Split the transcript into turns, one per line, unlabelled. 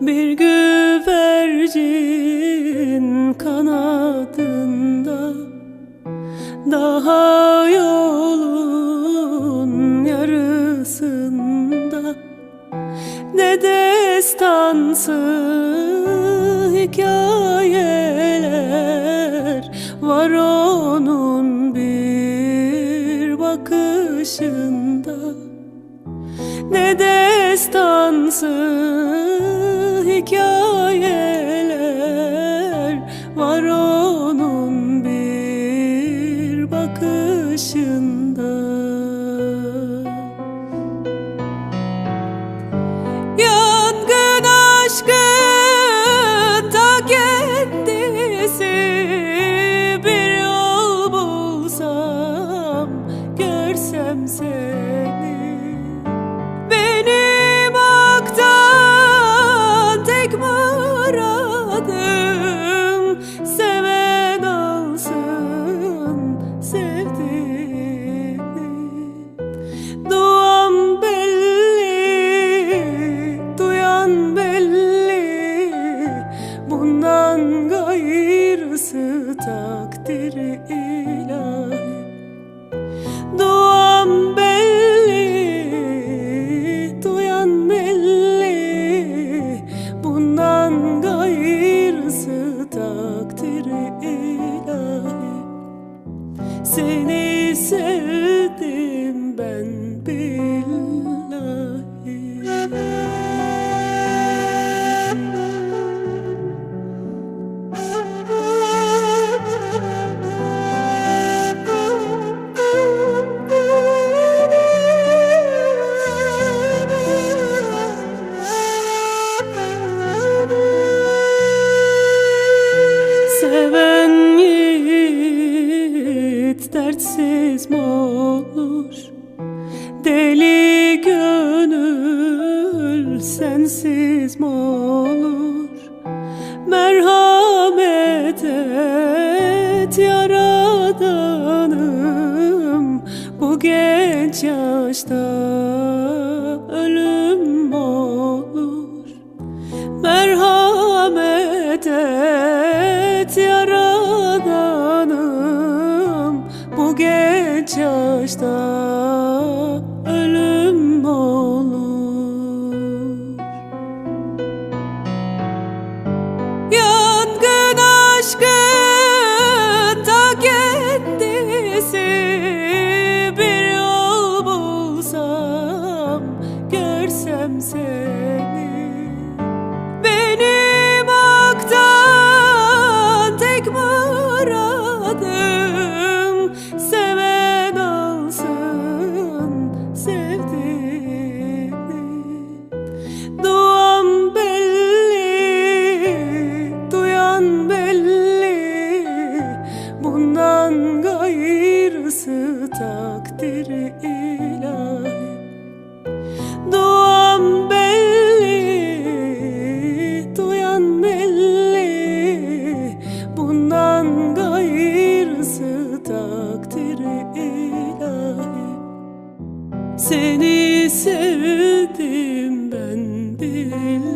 Bir güvercin kanadında Daha yolun yarısında Ne destansı hikayeler Var onun bir bakışında. Ne destansı hikayeler var onun bir bakışında. Yangın aşkın ta kendisi Bir yol bulsam görsem seni gayrısı takdiri dertsiz mi olur? Deli gönül sensiz mi olur? Merhamet et yaradanım Bu genç yaşta ölüm olur Merhamet et Bu genç yaşta nedir ilahim Duam belli, Bundan gayrısı takdir ilahim Seni sevdim ben bil